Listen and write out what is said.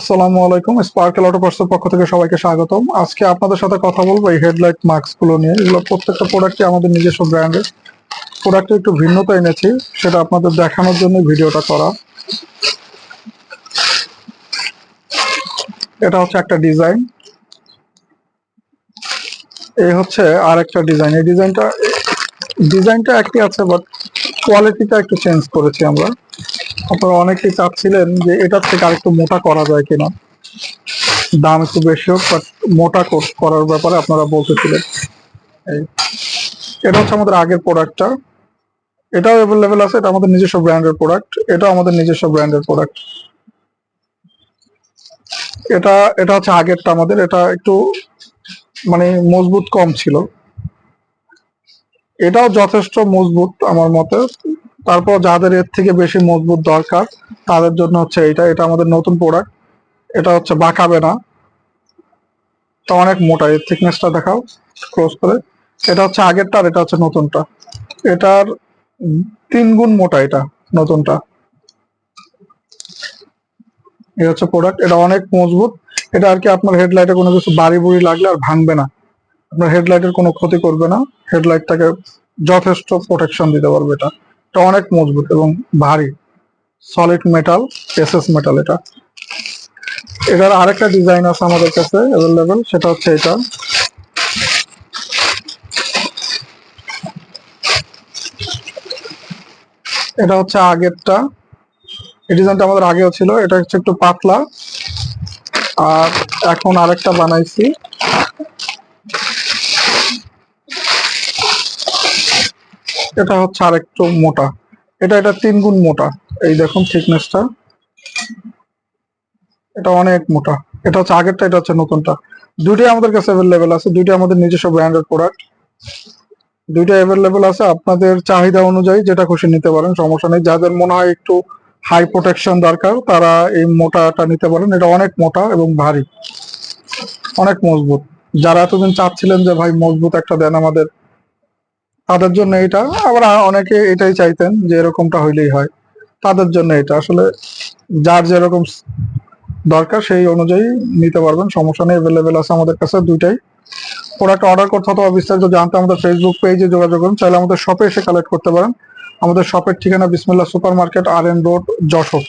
আসসালামু আলাইকুম sparkle auto পার্সের পক্ষ থেকে সবাইকে স্বাগতম। আজকে আপনাদের সাথে কথা বলব এই হেডলাইট মাস্কগুলো নিয়ে। এগুলো প্রত্যেকটা প্রোডাক্টই আমাদের নিজস্ব ব্র্যান্ডের প্রোডাক্টে একটু ভিন্নতা এনেছি, সেটা আপনাদের দেখানোর জন্য ভিডিওটা করা। এটা হচ্ছে একটা ডিজাইন এই হচ্ছে আর একটা ডিজাইন এই ডিজাইনটা ডিজাইনটা একই আছে বাট কোয়ালিটিটা একটু চেঞ্জ করেছি আমরা। আপনারা অনেকেই চাচ্ছিলেন যে এটার থেকে আরেকটু মোটা করা যায় কিনা। দাম একটু বেশি হোক বাট মোটা কর- করার ব্যাপারে আপনারা বলতেছিলেন। এটা হচ্ছে আমাদের আগের প্রোডাক্টটা এটাও অ্যাভেলেবেল আছে, এটা আমাদের নিজস্ব ব্র্যান্ডের প্রোডাক্ট এটাও আমাদের নিজস্ব ব্র্যান্ডের প্রোডাক্ট এটা এটা হচ্ছে আগেরটা আমাদের, এটা একটু মানে মজবুত কম ছিল। এটাও যথেষ্ট মজবুত আমার মতে। তারপর যাদের এর থেকে বেশি মজবুত দরকার, তাদের জন্য হচ্ছে এটা এটা আমাদের নতুন প্রোডাক্ট এটা হচ্ছে বাঁকাবে না এটা অনেক মোটা, এর থিকনেসটা দেখাও ক্লোজ করে। এটা হচ্ছে আগেরটা আর এটা হচ্ছে নতুনটা। এটার তিন গুণ মোটা এটা, নতুনটা। এই হচ্ছে প্রোডাক্ট এটা অনেক মজবুত। এটা আর কি আপনার হেডলাইটে কোনো কিছু বাড়ি বুড়ি লাগলে আর ভাঙবে না। আপনার হেডলাইটের কোনো ক্ষতি করবে না। হেডলাইটটাকে যথেষ্ট প্রোটেকশন দিতে পারবে এটা। এটা অনেক মজবুত এবং ভারী। সলিড মেটাল এসএস মেটাল এটা। এটার আরেকটা ডিজাইন আছে আমাদের কাছে অ্যাভেলেবেল সেটা হচ্ছে এটা। এটা হচ্ছে আগেরটা। এই ডিজাইনটা আমাদের আগেও ছিল, এটা হচ্ছে একটু পাতলা। আর এখন আরেকটা বানাইছি। এটা হচ্ছে আরেকটু মোটা। এটা এটা তিন গুণ মোটা। এই দেখুন থিকনেসটা এটা অনেক মোটা। এটা হচ্ছে আগেরটা, এটা হচ্ছে নতুনটা। দুইটাই আমাদের কাছে অ্যাভেলেবেল আছে। দুইটাই আমাদের নিজস্ব ব্র্যান্ডের প্রোডাক্ট দুইটা অ্যাভেলেবেল আছে। আপনাদের চাহিদা অনুযায়ী যেটা খুশি নিতে পারেন, সমস্যা নেই। যাদের মনে হয় একটু হাই প্রোটেকশন দরকার, তারা এই মোটাটা নিতে পারেন। এটা অনেক মোটা এবং ভারী। অনেক মজবুত। যারা এতদিন চাচ্ছিলেন যে, ভাই, মজবুত একটা দেন আমাদের। তাদের জন্য এটা, আবার অনেকে এটাই চাইতেন যে এরকমটা হইলেই হয়। তাদের জন্য এটা। আসলে যার যেরকম দরকার সেই অনুযায়ী নিতে পারবেন, সমস্যা নেই অ্যাভেলেবেল আছে আমাদের কাছে দুইটাই। প্রোডাক্ট অর্ডার করতে অথবা বিস্তারিত জানতে আমাদের ফেসবুক পেজে যোগাযোগ করুন চাইলে আমাদের শপে এসে কালেক্ট করতে পারেন। আমাদের শপের ঠিকানা Bismillah super market R N road Jessore.